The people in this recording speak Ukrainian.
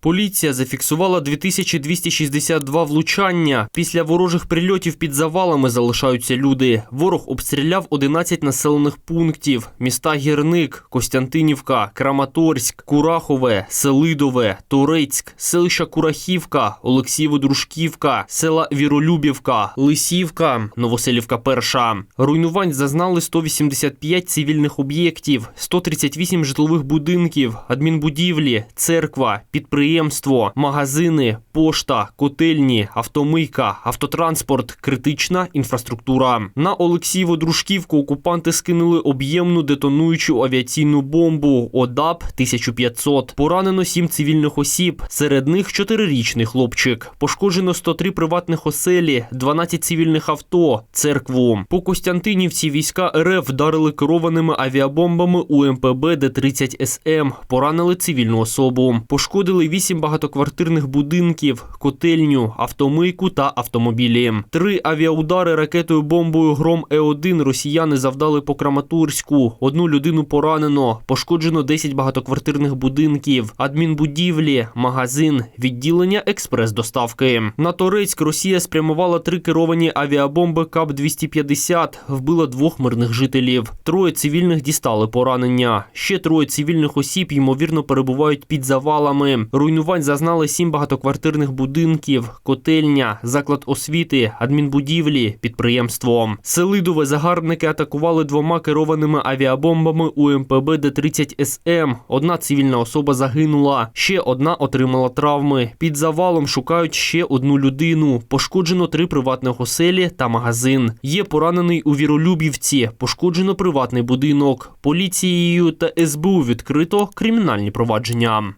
Поліція зафіксувала 2262 влучання. Після ворожих прильотів під завалами залишаються люди. Ворог обстріляв 11 населених пунктів: міста Гірник, Костянтинівка, Краматорськ, Курахове, Селидове, Торецьк, селища Курахівка, Олексієво-Дружківка, села Віролюбівка, Лисівка, Новоселівка Перша. Руйнувань зазнали 185 цивільних об'єктів, 138 житлових будинків, адмінбудівлі, церква, підприємство, магазини, пошта, котельні, автомийка, автотранспорт, критична інфраструктура. На Олексієво-Дружківку окупанти скинули об'ємну детонуючу авіаційну бомбу ОДАП 1500. Поранено 7 цивільних осіб, серед них 4-річний хлопчик. Пошкоджено 103 приватних оселі, 12 цивільних авто, церкву. По Костянтинівці війська РФ вдарили керованими авіабомбами УМПБ Д-30 СМ. Поранили цивільну особу. Пошкодили 8 багатоквартирних будинків, котельню, автомийку та автомобілі. Три авіаудари ракетою бомбою Гром Е1 росіяни завдали по Краматорську. Одну людину поранено. Пошкоджено 10 багатоквартирних будинків, адмінбудівлі, магазин, відділення експрес-доставки. На Торецьк Росія спрямувала три керовані авіабомби КАП-250, вбила двох мирних жителів. Троє цивільних дістали поранення. Ще троє цивільних осіб, ймовірно, перебувають під завалами. Руйнувань зазнали сім багатоквартирних будинків, котельня, заклад освіти, адмінбудівлі, підприємство. Селидове загарбники атакували двома керованими авіабомбами УМПБ Д-30 СМ. Одна цивільна особа загинула, ще одна отримала травми. Під завалом шукають ще одну людину. Пошкоджено три приватних оселі та магазин. Є поранений у Віролюбівці. Пошкоджено приватний будинок. Поліцією та СБУ відкрито кримінальні провадження.